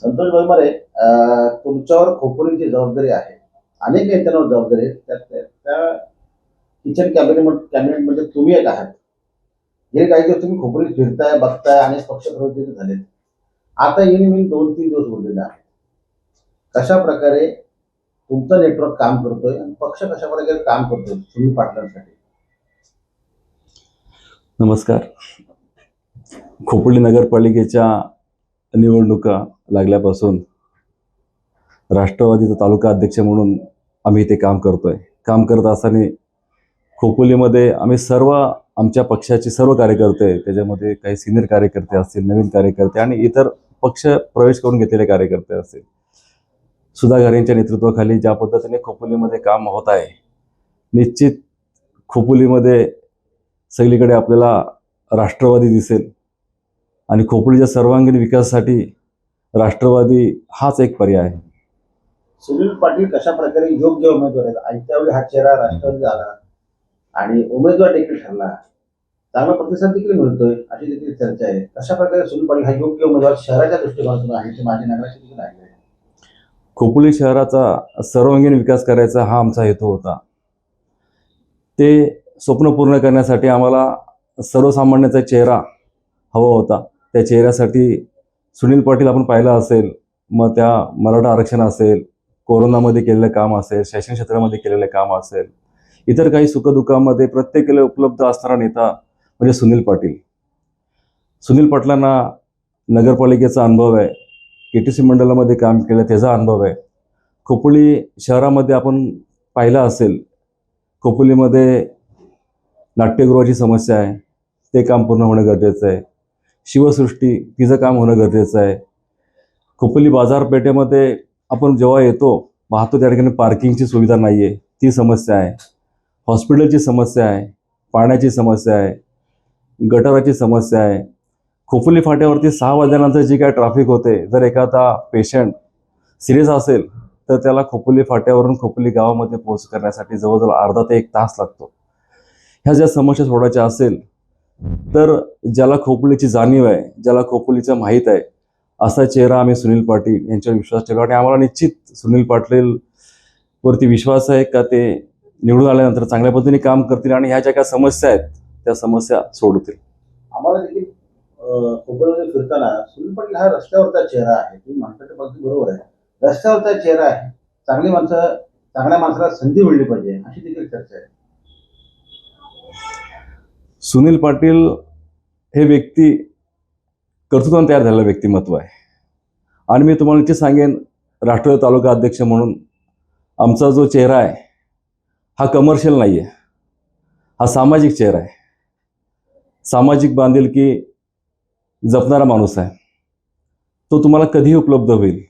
संतोष बलमारे तुमच्यावर खोपोलीची जबाबदारी आहे. अनेक नेत्यांवर जबाबदारी आहे. त्या त्या- किचन कॅबिनेट कॅबिनेटमध्ये तुम्ही एक आहात. हे काही दिवस तुम्ही खोपोलीत फिरताय बघताय अनेक पक्ष प्रवृत्ती झाले आता येऊन मी दोन तीन दिवस बोललेले आहे कशा प्रकारे तुमचं नेटवर्क काम करतोय आणि पक्ष कशा प्रकारे काम करतोय तुम्ही पाटलांसाठी? नमस्कार. खोपोली नगरपालिकेच्या निवडणुका लागल्यापासून राष्ट्रवादीचा तालुका अध्यक्ष म्हणून आम्ही इथे काम करतोय. काम करत असताना खोपोलीमध्ये आम्ही सर्व आमच्या पक्षाचे सर्व कार्यकर्ते त्याच्यामध्ये काही सिनियर कार्यकर्ते असतील नवीन कार्यकर्ते आणि इतर पक्ष प्रवेश करून घेतलेले कार्यकर्ते असतील. सुधाकर यांच्या नेतृत्वाखाली ज्या पद्धतीने खोपोलीमध्ये काम होत आहे निश्चित खोपोलीमध्ये सगळीकडे आपल्याला राष्ट्रवादी दिसेल आणि खोपोलीच्या सर्वांगीण विकासासाठी राष्ट्रवादी हाच एक पर्याय आहे. सुनील पाटील कशा प्रकारे योग्य उमेदवार आहेत? आयत्या वेळी हा चेहरा राष्ट्रवादी झाला. आणि उमेदवार देखील ठरला. चांगला प्रतिसाद देखील मिळतोय अशी देखील चर्चा आहे. कशा प्रकारे सुनील पाटील हा योग्य उमेदवार शहराच्या दृष्टिकोनातून आहे ते माझे नगराचे देखील आहे? खोपोली शहराचा सर्वांगीण विकास करायचा हा आमचा हेतू होता. ते स्वप्न पूर्ण करण्यासाठी आम्हाला सर्वसामान्याचा चेहरा हवा होता. त्या चेहऱ्यासाठी सुनील पाटील आपण पाहिलं असेल मग त्या मराठा आरक्षण असेल कोरोनामध्ये केलेलं काम असेल शैक्षणिक क्षेत्रामध्ये केलेलं काम असेल इतर काही सुखदुःखामध्ये प्रत्येकाला उपलब्ध असणारा नेता म्हणजे सुनील पाटील. सुनील पाटलांना नगरपालिकेचा अनुभव आहे के टी सी मंडळामध्ये काम केलं त्याचा अनुभव आहे. खोपोली शहरामध्ये आपण पाहिलं असेल खोपोलीमध्ये नाट्यगृहाची समस्या आहे ते काम पूर्ण होणं गरजेचं आहे. शिवसृष्टी तिचं काम होणं गरजेचं आहे. खोपोली बाजारपेठेमध्ये आपण जेव्हा येतो पाहतो त्या ठिकाणी पार्किंगची सुविधा नाही आहे ती समस्या आहे. हॉस्पिटलची समस्या आहे. पाण्याची समस्या आहे. गटाराची समस्या आहे. खोपोली फाट्यावरती सहा वाजल्यानंतर जी काय ट्रॅफिक होते जर एखादा पेशंट सिरियस असेल तर त्याला खोपोली फाट्यावरून खोपोली गावामध्ये पोहोच करण्यासाठी जवळजवळ अर्धा ते एक तास लागतो. ह्या ज्या समस्या सोडायच्या असेल तर ज्याला खोपोलीची जाणीव आहे ज्याला खोपोलीचं माहीत आहे असा चेहरा आम्ही सुनील पाटील यांच्यावर विश्वास ठेवला आणि आम्हाला निश्चित सुनील पाटील वरती विश्वास आहे का ते निवडून आल्यानंतर चांगल्या पद्धतीने काम करतील आणि ह्या ज्या काही समस्या आहेत त्या समस्या सोडतील आम्हाला देखील अं, फिरताना सुनील पाटील हा रस्त्यावरचा चेहरा आहे. तुम्ही म्हणता ते अगदी बरोबर आहे. रस्त्यावरचा चेहरा आहे. चांगली माणसं चांगल्या माणसाला संधी मिळली पाहिजे अशी देखील चर्चा आहे. सुनील पाटील हे व्यक्ती कर्तृत्वाने तयार झालेलं व्यक्तिमत्व आहे. आणि मी तुम्हाला इथे सांगेन राष्ट्रवादी तालुका अध्यक्ष म्हणून आमचा जो चेहरा आहे हा कमर्शियल नाही आहे हा सामाजिक चेहरा आहे. सामाजिक बांधिलकी जपणारा माणूस आहे. तो तुम्हाला कधीही उपलब्ध होईल.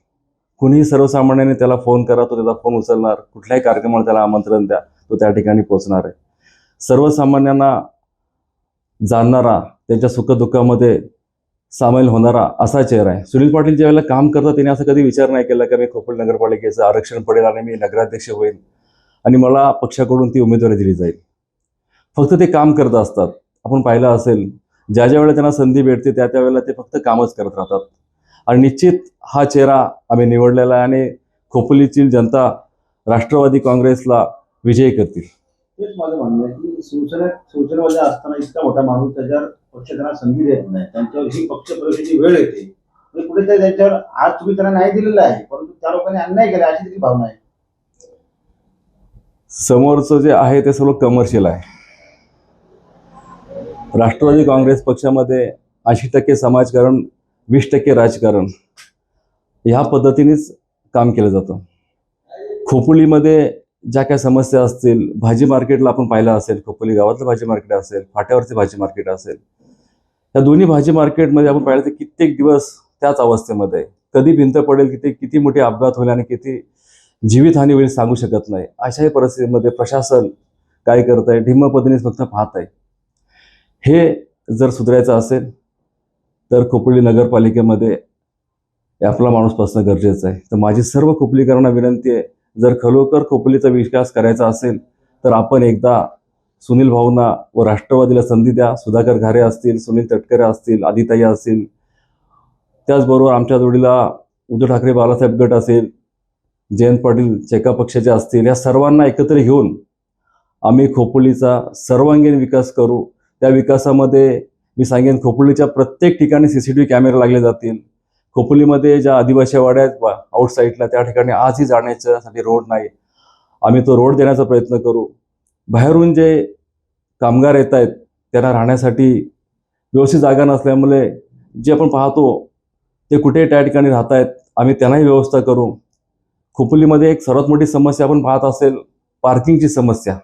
कुणीही सर्वसामान्याने त्याला फोन करा तो त्याचा फोन उचलणार. कुठल्याही कार्यक्रमाला त्याला आमंत्रण द्या तो त्या ठिकाणी पोहोचणार आहे. सर्वसामान्यांना जाणणारा त्यांच्या सुखदुःखामध्ये सामील होणारा असा चेहरा आहे. सुनील पाटील ज्या वेळेला काम करतात त्यांनी असा कधी विचार नाही केला की मी खोपोली नगरपालिकेचं आरक्षण पडेल आणि मी नगराध्यक्ष होईल आणि मला पक्षाकडून ती उमेदवारी दिली जाईल. फक्त ते काम करत असतात. आपण पाहिलं असेल ज्या ज्या वेळेला त्यांना संधी भेटते त्या त्या वेळेला ते फक्त कामच करत राहतात. आणि निश्चित हा चेहरा आम्ही निवडलेला आहे आणि खोपोलीची जनता राष्ट्रवादी काँग्रेसला विजयी करतील. तेच माझं म्हणणं आहे की शिवसेना शिवसेनेमध्ये असताना इतका मोठा माणूस त्याच्यावर पक्ष त्यांना संधी देत नाही. त्यांच्यावर ही पक्ष वेळ येते. म्हणजे कुठेतरी त्यांच्यावर आज तुम्ही त्यांना न्याय दिलेला आहे परंतु त्या लोकांनी अन्याय केला अशी देखील भावना आहे. समोरचं जे आहे ते सर्व कमर्शियल आहे. राष्ट्रवादी काँग्रेस पक्षामध्ये ऐंशी टक्के समाजकारण वीस टक्के राजकारण ह्या पद्धतीनेच काम केलं जातं. खोपोलीमध्ये ज्या काय समस्या असतील भाजी मार्केटला आपण पाहिलं असेल खोपोली गावातलं भाजी मार्केट असेल फाट्यावरचे भाजी मार्केट असेल या दोन्ही भाजी मार्केटमध्ये आपण पाहिलं तर कित्येक दिवस त्याच अवस्थेमध्ये आहे. कधी भिंत पडेल किती किती मोठे अपघात होईल आणि किती जीवितहानी होईल सांगू शकत नाही. अशाही परिस्थितीमध्ये प्रशासन काय करत आहे? ढिम्म पद्धतीने फक्त पाहत आहे. हे जर सुधारायचं असेल तर खोपोली नगरपालिकेमध्ये आपला माणूस बसणं गरजेचं आहे. तर माझी सर्व खोपलीकरांना विनंती आहे जर खरोखर खोपोलीचा विकास करायचा असेल तर आपण एकदा सुनील भाऊंना व राष्ट्रवादीला संधी द्या. सुधाकर घारे असतील सुनील तटकरे असतील आदिताई असतील. त्याचबरोबर आमच्या जोडीला उद्धव ठाकरे बाळासाहेब गट असेल जयंत पाटील चेका पक्षाचे असतील या सर्वांना एकत्र घेऊन आम्ही खोपोलीचा सर्वांगीण विकास करू. त्या विकासामध्ये मी सांगेन खोपोलीच्या प्रत्येक ठिकाणी सी सी टी व्ही कॅमेरे लागले जातील. खोपोलीमध्ये ज्या आदिवासी वाड्या आहेत आउटसाईडला त्या ठिकाणी आजही जाण्याच्यासाठी रोड नाही. आम्ही तो रोड देण्याचा प्रयत्न करू. बाहेरून जे कामगार येत आहेत त्यांना राहण्यासाठी व्यवस्थित जागा नसल्यामुळे जे आपण पाहतो ते कुठे त्या ठिकाणी राहत आहेत. आम्ही त्यांनाही व्यवस्था करू. खोपोलीमध्ये एक सर्वात मोठी समस्या आपण पाहत असेल पार्किंगची समस्या.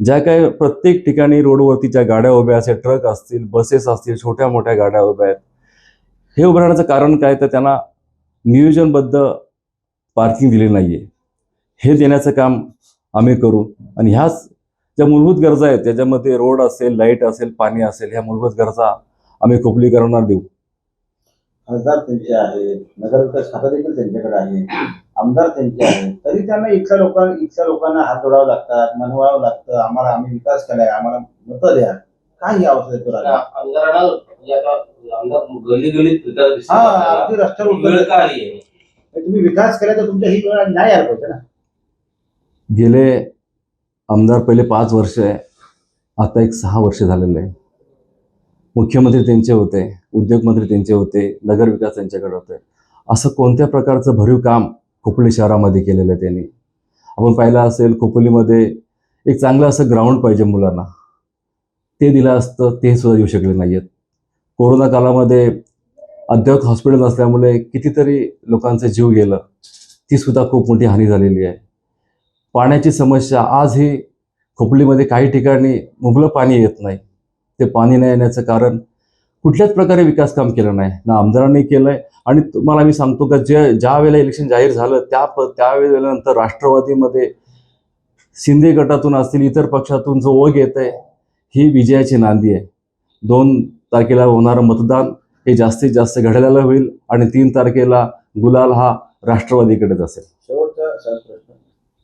ज्या काय प्रत्येक ठिकाणी रोडवरती ज्या गाड्या उभ्या असेल ट्रक असतील बसेस असतील छोट्या मोठ्या गाड्या उभ्या आहेत हे उभं राहण्याचं कारण काय तर त्यांना नियोजनबद्ध पार्किंग दिली नाही आहे हे देण्याचं काम आम्ही करू. आणि ह्याच ज्या मूलभूत गरजा आहेत त्याच्यामध्ये रोड असेल लाइट असेल पाणी असेल ह्या मूलभूत गरजा आम्ही खोपलीकरांना देऊ. खासदार त्यांचे आहेत नगरविकास खाता देखील त्यांच्याकडे आहे आमदार त्यांचे आहेत तरी त्यांना इथल्या लोकांना इथल्या लोकांना हात जोडावं लागतात मनवावं लागतं. आम्हाला आम्ही विकास केलाय आम्हाला मतं द्या. काय ही अवस्था म्हणजे आता आमदार गली गलीत फिरताना दिसतात हा आपल्याला. अगदी रस्त्यावर ही वेळ उतरले. का आली आहे तुम्ही विकास केला तर तुमच्या ही वेळ नाही यायला पाहिजे ना? गेले आमदार पहिले पाच वर्ष आहे. आता एक सहा वर्ष झालेलं आहे. मुख्यमंत्री त्यांचे होते उद्योगमंत्री त्यांचे होते नगरविकास त्यांच्याकडे होते. असं कोणत्या प्रकारचं भरीव काम खोपोली शहरामध्ये केलेलं आहे त्यांनी? आपण पाहिलं असेल खोपोलीमध्ये एक चांगलं असं ग्राउंड पाहिजे मुलांना. ते दिलं असतं ते सुद्धा येऊ शकले नाही आहेत कोरोना काळामध्ये अद्ययावत हॉस्पिटल नसल्यामुळे कितीतरी लोकांचं जीव गेलं. ती सुद्धा खूप मोठी हानी झालेली आहे. पाण्याची समस्या आजही खोपलीमध्ये काही ठिकाणी मुबलक पाणी येत नाही. ते पाणी नाही येण्याचं कारण कुठल्याच प्रकारे विकास काम केलं नाही. ना आमदारांनी केलं आहे आणि तुम्हाला मी सांगतो का जे ज्या वेळेला इलेक्शन जाहीर झालं त्या प त्यावेळेनंतर राष्ट्रवादीमध्ये शिंदे गटातून असतील इतर पक्षातून जो ओघ येत आहे ही विजयाची नांदी आहे. दोन तारखेला होणारं मतदान हे जास्तीत जास्त घडलेलं होईल आणि तीन तारखेला गुलाल हा राष्ट्रवादीकडेच असेल.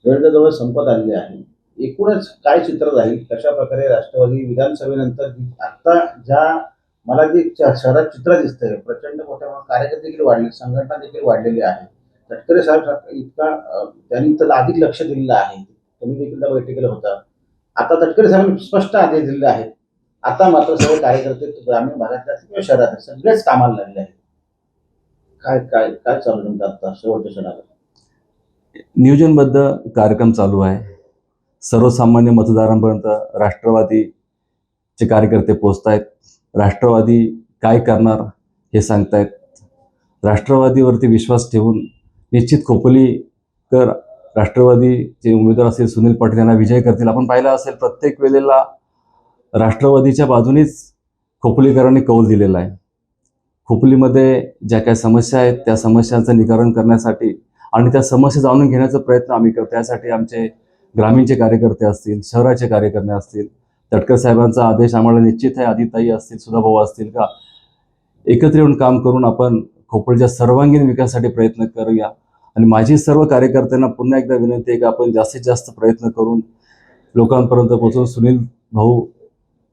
शेवटचा जवळ संपत आलेली आहे. एकूणच काय चित्र राहील कशा प्रकारे राष्ट्रवादी विधानसभेनंतर आता ज्या मला जे शहरात चित्र दिसतंय प्रचंड मोठ्या कार्यकर्ते देखील वाढले संघटना देखील वाढलेली आहे. तटकरे साहेब इतका त्यांनी तर अधिक लक्ष दिलेलं आहे. तुम्ही देखील त्या बैठकीला होता. आता तटकरे साहेबांनी स्पष्ट आदेश दिले आहेत. आता मात्र सगळे कार्यकर्ते ग्रामीण भागातल्या किंवा शहरात सगळेच कामाला लागले आहेत. काय काय काय चालू तुमचं आता शेवटच्या क्षणाला? नियोजनबद्ध कार्यक्रम चालू आहे. सर्वसामान्य मतदारांपर्यंत राष्ट्रवादीचे कार्यकर्ते पोचत आहेत राष्ट्रवादी काय करणार हे सांगतायत. राष्ट्रवादीवरती विश्वास ठेवून निश्चित खोपलीकर राष्ट्रवादीचे उमेदवार असतील सुनील पाटील यांना विजय करतील. आपण पाहिलं असेल प्रत्येक वेळेला राष्ट्रवादीच्या बाजूनेच खोपलीकरांनी कौल दिलेला आहे. खोपलीमध्ये ज्या काही समस्या आहेत त्या समस्यांचं निवारण करण्यासाठी आणि त्या समस्या जाणून घेण्याचा प्रयत्न आम्ही करतो. त्यासाठी आमचे ग्रामीणचे कार्यकर्ते असतील शहराचे कार्यकर्ते असतील तटकर साहेबांचा आदेश आम्हाला निश्चित आहे. आदिताई असतील सुधाभाऊ असतील का? एकत्र येऊन काम करून आपण खोपळीच्या सर्वांगीण विकासासाठी प्रयत्न करूया. आणि माझी सर्व कार्यकर्त्यांना पुन्हा एकदा विनंती आहे की आपण जास्तीत जास्त प्रयत्न करून लोकांपर्यंत पोहोचून सुनील भाऊ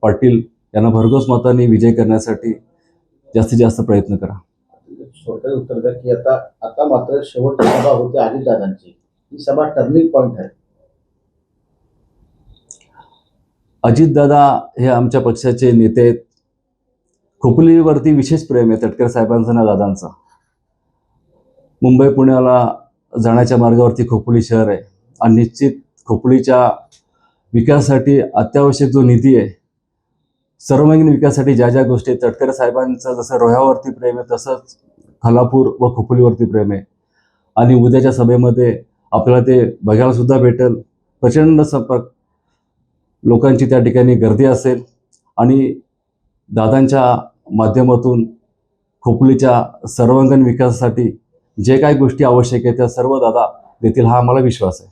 पाटील यांना भरघोस मताने विजय करण्यासाठी जास्तीत जास्त प्रयत्न करा. छोटं उत्तर द्या की आता आता मात्र शेवटची सभा होते अजितदादांची ही सभा टर्निंग पॉईंट आहे. अजितदादा हे आमच्या पक्षाचे नेते आहेत. खोपोलीवरती विशेष प्रेम आहे तटकर साहेबांचं ना दादांचं. मुंबई पुण्याला जाण्याच्या मार्गावरती खोपोली शहर आहे. आणि निश्चित खोपोलीच्या विकासासाठी अत्यावश्यक जो निधी आहे सर्वांगीण विकासासाठी ज्या ज्या गोष्टी आहेत, तटकरे साहेबांचं जसं रोह्यावरती प्रेम आहे तसंच खालापूर व खोपोलीवरती प्रेम आहे. आणि उद्याच्या सभेमध्ये आपल्याला ते बघायला सुद्धा भेटेल. प्रचंड संपर्क. लोकांची त्या ठिकाणी गर्दी असेल. आणि दादांच्या माध्यमातून खोपलीच्या सर्वांगीण विकासासाठी जे काही गोष्टी आवश्यक आहे त्या सर्व दादा देतील हा आम्हाला विश्वास आहे.